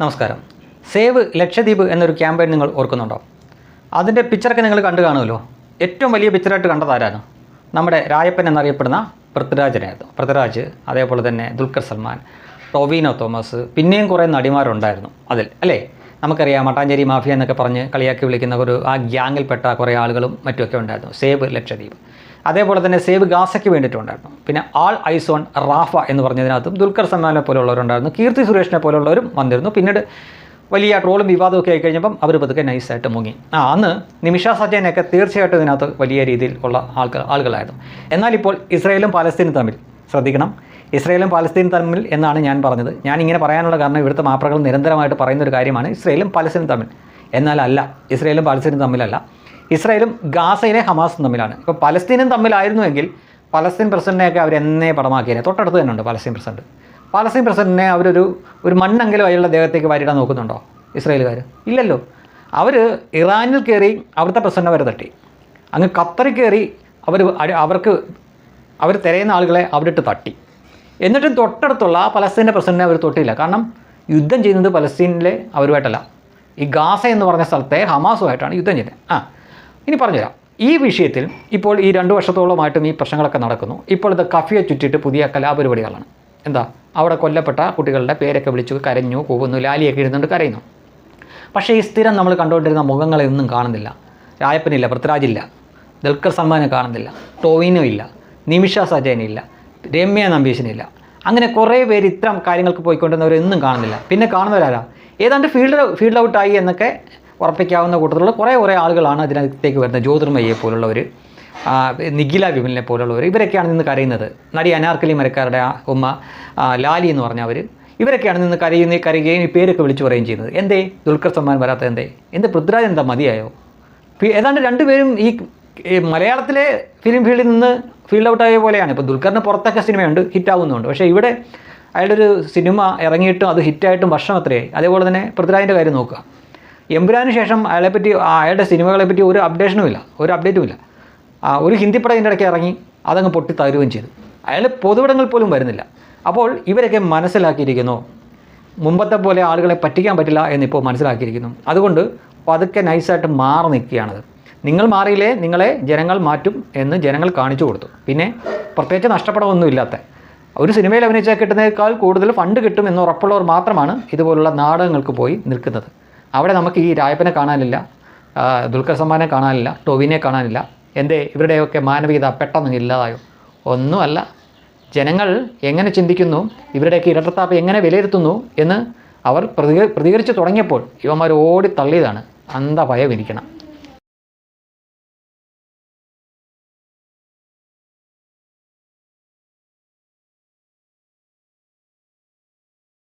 നമസ്കാരം. സേവ് ലക്ഷദ്വീപ് എന്നൊരു ക്യാമ്പയിൻ നിങ്ങൾ ഓർക്കുന്നുണ്ടോ? അതിന്റെ പിക്ചറൊക്കെ നിങ്ങൾ കണ്ടു കാണുമല്ലോ. ഏറ്റവും വലിയ പിക്ചറായിട്ട് കണ്ടത് ആരാണ്? നമ്മുടെ രായപ്പൻ എന്നറിയപ്പെടുന്ന പൃഥ്വിരാജനായിരുന്നു പൃഥ്വിരാജ് അതേപോലെ തന്നെ ദുൽഖർ സൽമാൻ ടൊവിനോ തോമസ് പിന്നെയും കുറേ നടിമാരുണ്ടായിരുന്നു അതിൽ അല്ലേ? നമുക്കറിയാം മട്ടാഞ്ചേരി മാഫിയ എന്നൊക്കെ പറഞ്ഞ് കളിയാക്കി വിളിക്കുന്ന ഒരു ആ ഗ്യാങ്ങിൽപ്പെട്ട കുറേ ആളുകളും മറ്റുമൊക്കെ ഉണ്ടായിരുന്നു. സേവ് ലക്ഷദ്വീപ്. അതേപോലെ തന്നെ സേവ് ഗാസയ്ക്ക് വേണ്ടിയിട്ടുണ്ടായിരുന്നു. പിന്നെ ആൾ ഐസോൺ റാഫ എന്ന് പറഞ്ഞതിനകത്തും ദുൽഖർ സൽമാനെ പോലുള്ളവരുണ്ടായിരുന്നു. കീർത്തി സുരേഷിനെ പോലുള്ളവരും വന്നിരുന്നു. പിന്നീട് വലിയ ട്രോളും വിവാദമൊക്കെ ആയി കഴിഞ്ഞപ്പം അവർ പതുക്കെ നൈസായിട്ട് മുങ്ങി. ആ അന്ന് നിമിഷ സജയനൊക്കെ തീർച്ചയായിട്ടും ഇതിനകത്ത് വലിയ രീതിയിൽ ഉള്ള ആൾക്കാർ ആളുകളായിരുന്നു. എന്നാൽ ഇപ്പോൾ ഇസ്രയേലും പാലസ്തീനും തമ്മിൽ ശ്രദ്ധിക്കണം. ഇസ്രയേലും പാലസ്തീനും തമ്മിൽ എന്നാണ് ഞാൻ പറഞ്ഞത്. ഞാൻ ഇങ്ങനെ പറയാനുള്ള കാരണം ഇവിടുത്തെ മാപ്രകൾ നിരന്തരമായിട്ട് പറയുന്ന ഒരു കാര്യമാണ് ഇസ്രയേലും പാലസ്തീനും തമ്മിൽ. എന്നാൽ അല്ല ഇസ്രയേലും പാലസ്തീനും തമ്മിലല്ല. ഇസ്രയേലും ഗാസയിലെ ഹമാസും തമ്മിലാണ്. ഇപ്പോൾ പലസ്തീനും തമ്മിലായിരുന്നുവെങ്കിൽ പലസ്തീൻ പ്രസിഡന്റിനെയൊക്കെ അവർ എന്നേ പടമാക്കിയേനെ. തൊട്ടടുത്ത് തന്നെ ഉണ്ട് പലസ്തീൻ പ്രസിഡന്റ്. പലസ്തീൻ പ്രസിഡന്റിനെ അവരൊരു ഒരു മണ്ണെങ്കിലും അയാളുടെ ദേഹത്തേക്ക് വാരിടാൻ നോക്കുന്നുണ്ടോ ഇസ്രായേലുകാർ ഇല്ലല്ലോ. അവർ ഇറാനിൽ കയറി അവിടുത്തെ പ്രസിഡന്റ് വരെ തട്ടി. അങ്ങ് ഖത്തറിൽ കയറി അവർ അവർക്ക് അവർ തിരയുന്ന ആളുകളെ അവരിട്ട് തട്ടി. എന്നിട്ടും തൊട്ടടുത്തുള്ള പലസ്തീന്റെ പ്രസിഡന്റിനെ അവർ തൊട്ടില്ല. കാരണം യുദ്ധം ചെയ്യുന്നത് പലസ്തീനിലെ അവരുമായിട്ടല്ല. ഈ ഗാസ എന്ന് പറഞ്ഞ സ്ഥലത്തെ ഹമാസുമായിട്ടാണ് യുദ്ധം ചെയ്യുന്നത്. ആ ഇനി പറഞ്ഞുതരാം. ഈ വിഷയത്തിൽ ഇപ്പോൾ ഈ രണ്ട് വർഷത്തോളമായിട്ടും ഈ പ്രശ്നങ്ങളൊക്കെ നടക്കുന്നു. ഇപ്പോൾ ഇത് കഫിയെ ചുറ്റിയിട്ട് പുതിയ കലാപരിപാടികളാണ്. എന്താ? അവിടെ കൊല്ലപ്പെട്ട കുട്ടികളുടെ പേരൊക്കെ വിളിച്ചു കരഞ്ഞു കൂവുന്നു ലാലിയൊക്കെ ഇരുന്നുകൊണ്ട് കരയുന്നു. പക്ഷേ ഈ സ്ഥിരം നമ്മൾ കണ്ടുകൊണ്ടിരുന്ന മുഖങ്ങളെ ഒന്നും കാണുന്നില്ല. രായപ്പനില്ല പൃഥ്വിരാജില്ല ദൽക്കർ സൽമാനെ കാണുന്നില്ല ടോവിനോ ഇല്ല നിമിഷ സജയനില്ല രമ്യ നമ്പീശനില്ല അങ്ങനെ കുറേ പേര് ഇത്തരം കാര്യങ്ങൾക്ക് പോയിക്കൊണ്ടിരുന്നവരൊന്നും കാണുന്നില്ല. പിന്നെ കാണുന്നവരാരാ? ഏതാണ്ട് ഫീൽഡ് ഫീൽഡ് ഔട്ടായി എന്നൊക്കെ ഉറപ്പിക്കാവുന്ന കൂട്ടത്തിലുള്ള കുറേ കുറേ ആളുകളാണ് അതിനകത്തേക്ക് വരുന്നത്. ജ്യോതിർമയ്യെ പോലുള്ളവർ നിഖില വിമലിനെ പോലുള്ളവർ ഇവരൊക്കെയാണ് നിന്ന് കരയുന്നത്. നടി അനാർക്കലി മരക്കാരുടെ ഉമ്മ ലാലി എന്ന് പറഞ്ഞവർ ഇവരൊക്കെയാണ് നിന്ന് കരയുന്ന കരയുകയും ഈ പേരൊക്കെ വിളിച്ചു പറയുകയും ചെയ്യുന്നത്. എന്തേ? ദുൽഖർ സമ്മാൻ വരാത്ത എന്തേ? എന്ത് പൃഥ്വിരാജ് എന്താ മതിയായോ? ഏതാണ്ട് രണ്ടുപേരും ഈ മലയാളത്തിലെ ഫിലിം ഫീൽഡിൽ നിന്ന് ഫീൽഡ് ഔട്ടായ പോലെയാണ്. ഇപ്പോൾ ദുൽഖറിന് പുറത്തൊക്കെ സിനിമയുണ്ട് ഹിറ്റാവുന്നുണ്ട്. പക്ഷേ ഇവിടെ അയാളുടെ ഒരു സിനിമ ഇറങ്ങിയിട്ടും അത് ഹിറ്റായിട്ടും വർഷം അത്രയായി. അതേപോലെ തന്നെ പൃഥ്വിരാജിന്റെ കാര്യം നോക്കുക. എമ്പുരാന് ശേഷം അയാളെപ്പറ്റി അയാളുടെ സിനിമകളെ പറ്റി ഒരു അപ്ഡേഷനും ഇല്ല. ഒരു അപ്ഡേറ്റും ഇല്ല. ഒരു ഹിന്ദി പടം ഇതിന്റെ ഇടയ്ക്ക് ഇറങ്ങി അതങ്ങ് പൊട്ടി തരുകയും ചെയ്തു. അയാൾ പൊതുവിടങ്ങൾ പോലും വരുന്നില്ല. അപ്പോൾ ഇവരൊക്കെ മനസ്സിലാക്കിയിരിക്കുന്നു മുമ്പത്തെ പോലെ ആളുകളെ പറ്റിക്കാൻ പറ്റില്ല എന്നിപ്പോൾ മനസ്സിലാക്കിയിരിക്കുന്നു. അതുകൊണ്ട് പതുക്കെ നൈസായിട്ട് മാറി നിൽക്കുകയാണത്. നിങ്ങൾ മാറിയില്ലേ? നിങ്ങളെ ജനങ്ങൾ മാറ്റും എന്ന് ജനങ്ങൾ കാണിച്ചു കൊടുത്തു. പിന്നെ പ്രത്യേകിച്ച് നഷ്ടപ്പെടമൊന്നും ഇല്ലാത്ത. ഒരു സിനിമയിൽ അഭിനയിച്ചാൽ കിട്ടുന്നതിനേക്കാൾ കൂടുതൽ ഫണ്ട് കിട്ടും എന്ന് ഉറപ്പുള്ളവർ മാത്രമാണ് ഇതുപോലുള്ള നാടകങ്ങൾക്ക് പോയി നിൽക്കുന്നത്. അവിടെ നമുക്ക് ഈ രായപ്പനെ കാണാനില്ല ദുൽഖർ സൽമാനെ കാണാനില്ല ടോവിനെ കാണാനില്ല. എന്തേ? ഇവരുടെയൊക്കെ മാനവികത പെട്ടെന്ന് ഇല്ലാതായോ? ഒന്നുമല്ല. ജനങ്ങൾ എങ്ങനെ ചിന്തിക്കുന്നു? ഇവരുടെയൊക്കെ ഇരട്ടത്താപ്പ് എങ്ങനെ വിലയിരുത്തുന്നു എന്ന് അവർ പ്രതിക പ്രതികരിച്ച് തുടങ്ങിയപ്പോൾ ഇവന്മാർ ഓടി തള്ളിയതാണ്. അന്ധ ഭയം ഇരിക്കണം.